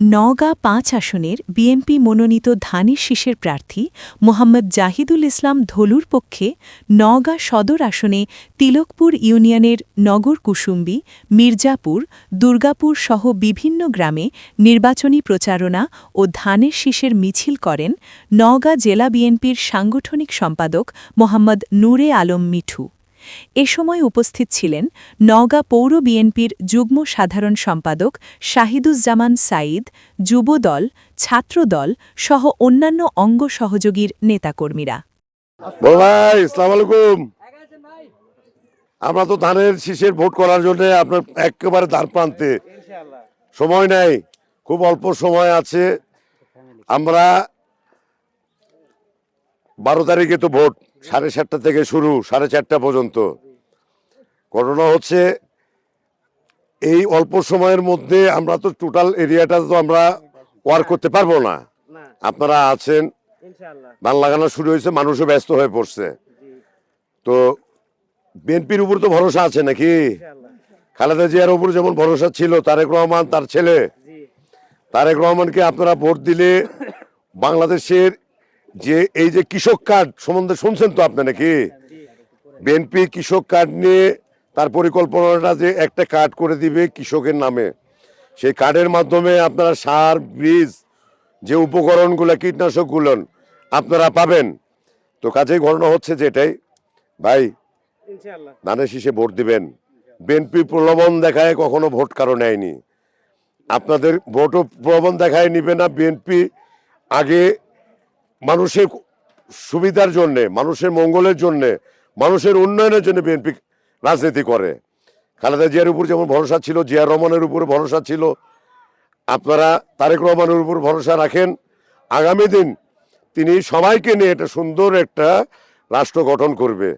নওগাঁ পাঁচ আসনের বিএনপি মনোনীত ধানের শীষের প্রার্থী মোহাম্মদ জাহিদুল ইসলাম ধলুর পক্ষে নওগাঁ সদর আসনে তিলকপুর ইউনিয়নের নগর কুসুম্বি, মির্জাপুর, দুর্গাপুর সহ বিভিন্ন গ্রামে নির্বাচনী প্রচারণা ও ধানের শীষের মিছিল করেন নওগাঁ জেলা বিএনপির সাংগঠনিক সম্পাদক মোহাম্মদ নূরে আলম মিঠু। এ সময় উপস্থিত ছিলেন নওগাঁ পৌর বিএনপির যুগ্ম সাধারণ সম্পাদক শাহিদুজ্জামান সাঈদ, যুবদল, ছাত্রদল সহ অন্যান্য অঙ্গ সহযোগীর নেতাকর্মীরা। আমরা তো ধানের শীষের ভোট করার জন্য আপনার একেবারে দ্বার প্রান্তে। সময় নাই, খুব অল্প সময় আছে। আমরা বারো তারিখে তো ভোট। সাড়ে সাতটা থেকে শুরু সাড়ে চারটা পর্যন্ত। ঘটনা হচ্ছে এই অল্প সময়ের মধ্যে আমরা তো টোটাল এরিয়াটা তো আমরা ওয়ার্ক করতে পারব না। আপনারা আছেন। ধান লাগানো শুরু হয়েছে মানুষও ব্যস্ত হয়ে পড়ছে। তো বিএনপির উপর তো ভরসা আছে নাকি? খালেদা জিয়ার উপর যেমন ভরসা ছিল তারেক রহমান তার ছেলে। তারেক রহমানকে আপনারা ভোট দিলে বাংলাদেশের যে এই যে কৃষক কার্ড সম্বন্ধে শুনছেন তো আপনি নাকি? বিএনপি কৃষক কার্ড নিয়ে তার পরিকল্পনাটা যে একটা কার্ড করে দিবে কৃষকের নামে। সেই কার্ডের মাধ্যমে আপনারা সার বীজ যে উপকরণগুলো কীটনাশকগুলো আপনারা পাবেন। তো কাজেই ঘটনা হচ্ছে যেটাই ভাই ধানের শীষে ভোট দিবেন। বিএনপি প্রলোভন দেখায় কখনো ভোট কারও নেয়নি। আপনাদের ভোটও প্রলোভন দেখায় নিবে না। বিএনপি আগে মানুষের সুবিধার জন্যে, মানুষের মঙ্গলের জন্যে, মানুষের উন্নয়নের জন্য বিএনপি রাজনীতি করে। খালেদা জিয়ার উপর যেমন ভরসা ছিল, জিয়া রহমানের উপর ভরসা ছিল, আপনারা তারেক রহমানের উপর ভরসা রাখেন, আগামী দিন তিনি সবাইকে নিয়ে একটা সুন্দর একটা রাষ্ট্র গঠন করবে।